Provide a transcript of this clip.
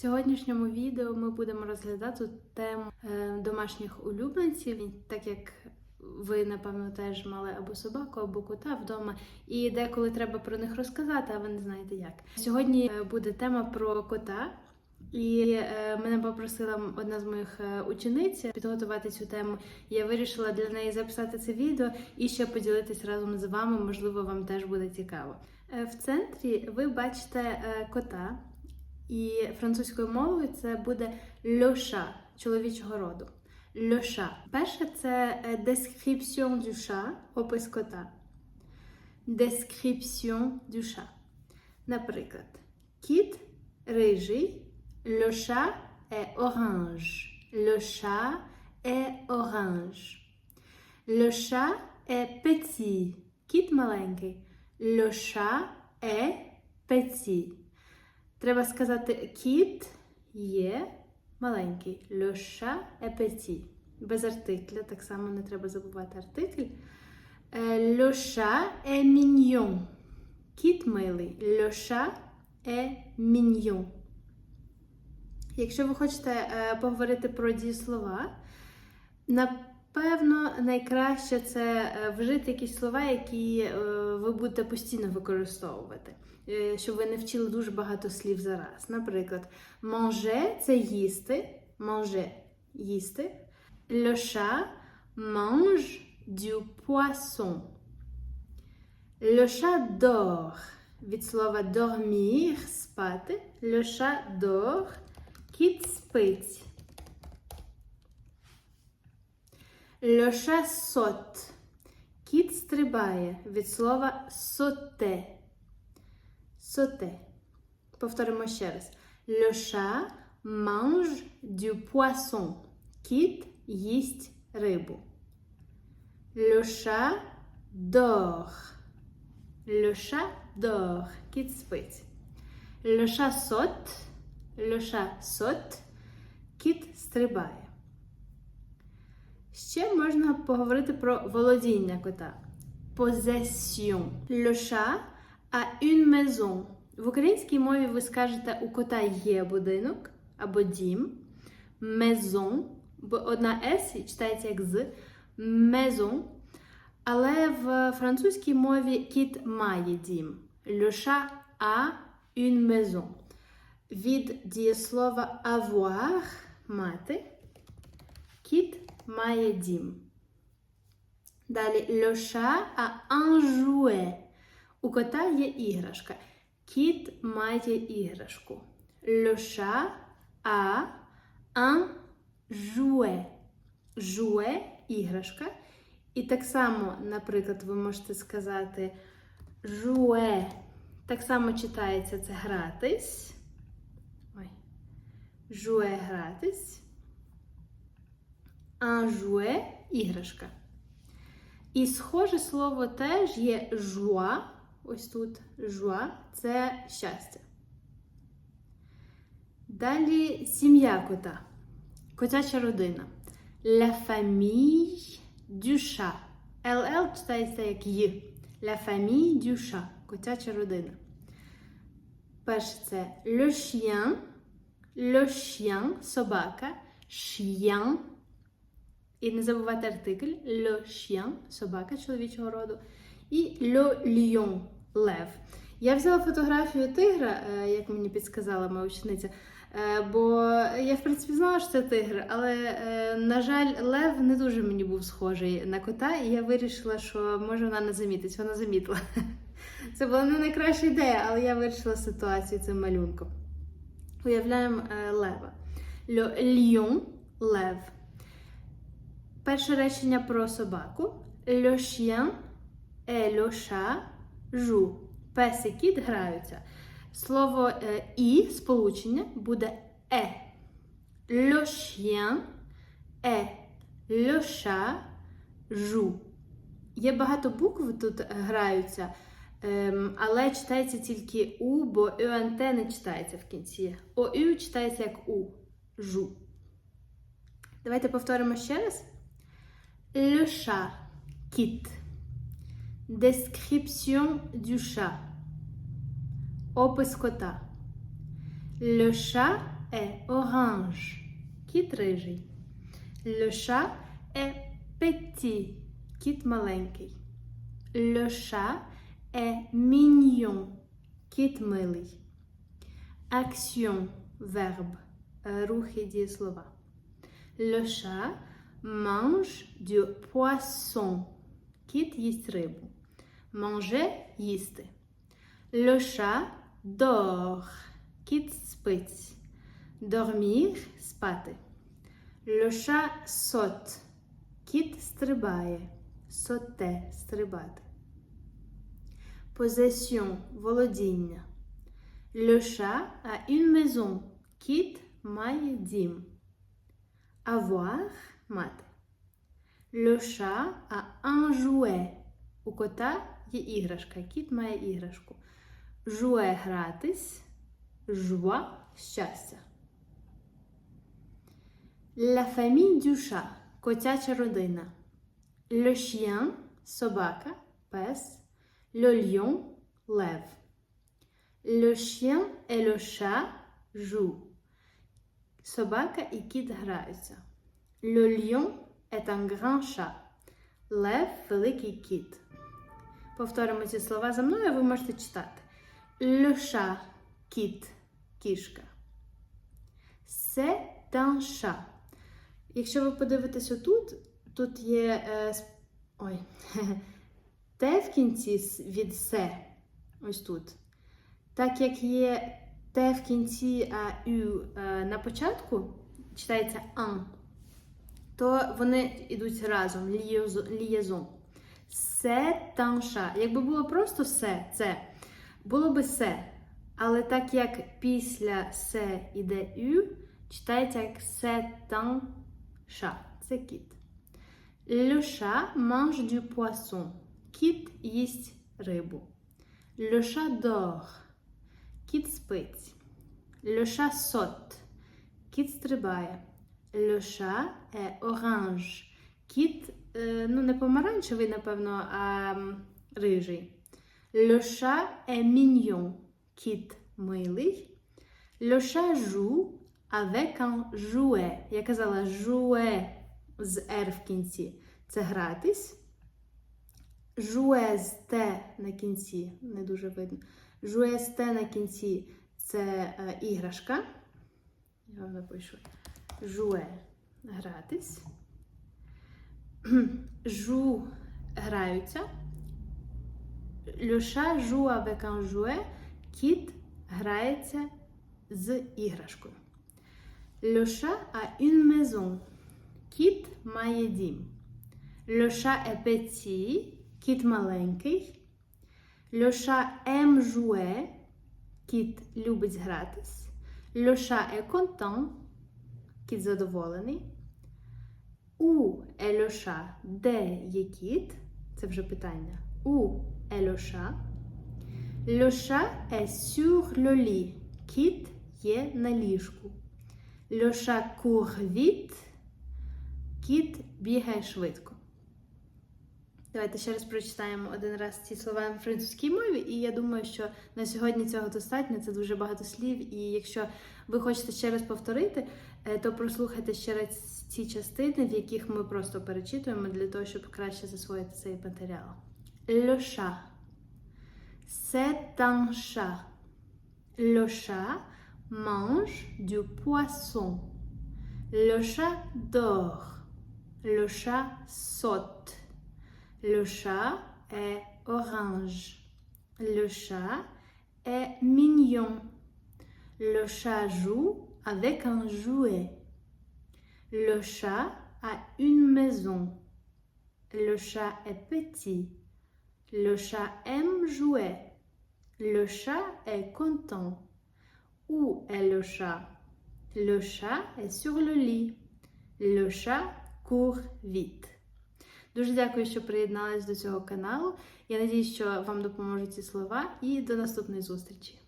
Сьогоднішньому відео ми будемо розглядати тему е, домашніх улюбленців, так як ви, напевно, теж мали або собаку, або кота вдома, і деколи треба про них розказати, а ви не знаєте як. Сьогодні е, буде тема про кота. І е, мене попросила одна з моїх учениць підготувати цю тему. Я вирішила для неї записати це відео і ще поділитись разом з вами. Можливо, вам теж буде цікаво. В центрі ви бачите кота, і французькою мовою це буде льоша чоловічого роду. Льоша. Перше це е, description du chat, опис кота. Description du chat. Наприклад, кіт рижий. Chat est orange. Le chat est orange. Le chat est petit. Кіт маленький. Le chat est petit. Треба сказати кіт є маленький. Le chat est petit. Без артикля, так само не треба забувати артикль. Le chat est mignon. Кіт милий. Le chat est mignon. Якщо ви хочете е, поговорити про дієслова, напевно, найкраще це е, вжити якісь слова, які е, ви будете постійно використовувати, е, щоб ви не вчили дуже багато слів зараз. Наприклад, manger – це їсти, manger – їсти. Le chat mange du poisson. Le chat dort. Від слова dormir – спати. Le chat dort. Кіт спить. Le chat saute. Кіт стрибає від слова sauter. Sauter. Повторимо ще раз. Le chat mange du poisson. Кіт їсть рибу. Le chat dort. Le chat dort. Кіт спить. Le chat saute. Le chat saute. Кіт стрибає. Ще можна поговорити про володіння кота. Possession. Le chat a une maison. В українській мові ви скажете у кота є будинок або дім. Maison. Бо одна S читається як з. Maison. Але в французькій мові кіт має дім. Le chat a une maison. Від дієслова avoir мати. Кіт має дім. Далі chat a un. У кота є іграшка. Кіт має іграшку. A un jouet. Jouet – іграшка. І так само, наприклад, ви можете сказати jouet. Так само читається це гратись. Ой. Jouet – гратись. Un jouet – іграшка. І схоже слово теж є joie. Ось тут joie – це щастя. Далі сім'я кота. Котяча родина. La famille du chat. LL читається як «й». La famille du chat. Котяча родина. Перше це le chien. Le chien – собака. Chien. І не забувати артикль. Le chien – собака чоловічого роду. І le lion – лев. Я взяла фотографію тигра, е, як мені підсказала моя учениця. Е, Бо я, в принципі, знала, що це тигр, але, е, на жаль, лев не дуже мені був схожий на кота, і я вирішила, що може вона не замітить. Вона замітила. Це була не найкраща ідея, але я вирішила ситуацію цим малюнком. Уявляємо лева. Lion – лев. Перше речення про собаку. Le chien et le chat jouent. Пес і кіт граються. Слово е, і сполучення буде е. Le chien et le chat jouent. Є багато букв тут граються, ем, але читається тільки У, бо ЮНТ не читається в кінці. ОЮ читається як У. Жу. Давайте повторимо ще раз. Le chat. Кіт. Description du chat. Опис кота. Le chat est orange. Кіт рижий. Le chat est petit. Кіт маленький. Le chat est mignon. Кіт милий. Action verbe. Е, Рухи дієслова. Le chat mange du poisson. Кіт їсть рибу. Manger – їсти. Le chat dort. Кіт спить. Dormir – спати. Le chat saute. Кіт стрибає. Sauter – стрибати. Possession – володіння. Le chat a une maison. Кіт має дім. Avoir – Мати. Le chat a un jouet. У кота є іграшка. Кіт має іграшку. Jouet – гратись. Joie – щастя. La famille du chat – котяча родина. Le chien – собака, пес. Le lion – лев. Le chien et le chat jouent. Собака і кіт граються. Le lion est un grand chat. Лев – великий кіт. Повторимо ці слова за мною, ви можете читати. Le chat – кіт, кішка. C'est un chat. Якщо ви подивитесь отут, тут є е, ой, те в кінці від се. Ось тут. Так як є те в кінці, а ю е, на початку, читається ан, то вони йдуть разом, лієзон. Се танша. Якби було просто се, це, було би се. Але так як після се іде ю, читається як се тан ша. Це кіт. Le chat mange du poisson. Кіт їсть рибу. Le dort. Кіт спить. Le chat saute. Кіт стрибає. Le chat est orange. Кіт, е, ну, не помаранчевий, напевно, а рижий. Le chat est mignon. Кіт милий. Le chat joue avec un jouet. Я казала jouet з R в кінці. Це гратись. Jouet з Т на кінці, не дуже видно. Jouet з Т на кінці це е, іграшка. Я вам напишу. Jouet – гратись. Жу граються. Joue avec un jouet. Кіт грається з іграшкою. Chat a une maison. Кіт має дім. Chat est petit. Кіт маленький. Chat aime jouer. Кіт любить гратись. Chat est content. Кіт задоволений. У chat? Де є кіт? Це вже питання. У chat est sur le lit. Кіт є на ліжку. Court vite. Кіт бігає швидко. Давайте ще раз прочитаємо один раз ці слова на французькій мові, і я думаю, що на сьогодні цього достатньо. Це дуже багато слів. І якщо ви хочете ще раз повторити, е, то прослухайте ще раз ці частини, в яких ми просто перечитуємо для того, щоб краще засвоїти цей матеріал. Un chat. Le chat mange du poisson. Le chat dort. Le chat saute. Le chat est orange. Le chat est mignon. Le chat joue avec un jouet. Le chat a une maison. Le chat est petit. Le chat aime jouer. Le chat est content. Où est le chat Le chat est sur le lit. Le chat court vite. Дуже дякую, що приєдналися до цього каналу. Я надію, що вам допоможуть ці слова і до наступної зустрічі.